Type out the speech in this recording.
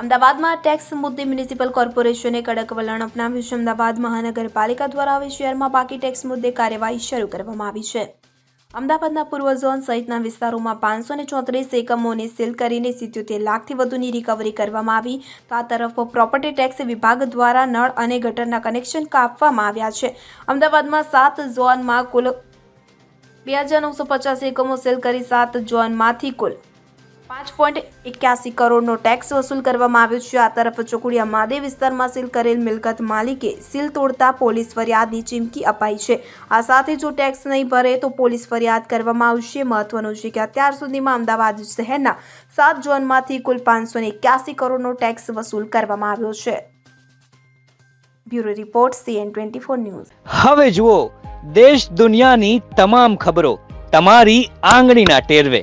અમદાવાદમાં ટેક્સ મુદ્દે મ્યુનિસિપલ કોર્પોરેશને કડક વલણ અપનાવ્યું છે. અમદાવાદ મહાનગરપાલિકા દ્વારા હવે શહેરમાં બાકી ટેક્સ મુદ્દે કાર્યવાહી શરૂ કરવામાં આવી છે. અમદાવાદના પૂર્વ ઝોન સહિતના વિસ્તારોમાં પાંચસો ને ચોત્રીસ એકમોને સીલ કરીને સિત્યોતેર લાખથી વધુની રિકવરી કરવામાં આવી. તો આ તરફ પ્રોપર્ટી ટેક્સ વિભાગ દ્વારા નળ અને ગટરના કનેક્શન કાપવામાં આવ્યા છે. અમદાવાદમાં સાત ઝોનમાં કુલ બે હજાર નવસો પચાસ એકમો સેલ કરી સાત ઝોનમાંથી કુલ પાંચ પોઈન્ટ એક્યાસી કરોડનો ટેક્સ વસૂલ કરવામાં આવ્યો છે. આ તરફ ચોકુડિયા મહાદેવ વિસ્તારમાં સીલ કરેલ મિલકત માલિકે સીલ તોડતા પોલીસ ફરિયાદની ચીમકી અપાઈ છે. આ સાથે જો ટેક્સ નહીં ભરે તો પોલીસ ફરિયાદ કરવામાં આવશે. મહત્વનું છે કે અત્યાર સુધીમાં અમદાવાદ શહેરના સાત ઝોનમાંથી કુલ પાંચસો એક્યાસી કરોડનો ટેક્સ વસૂલ કરવામાં આવ્યો છે. Bureau report CN twenty four news. હવે જુઓ, દેશ દુનિયાની તમામ ખબરો તમારી આંગળીના ટેરવે.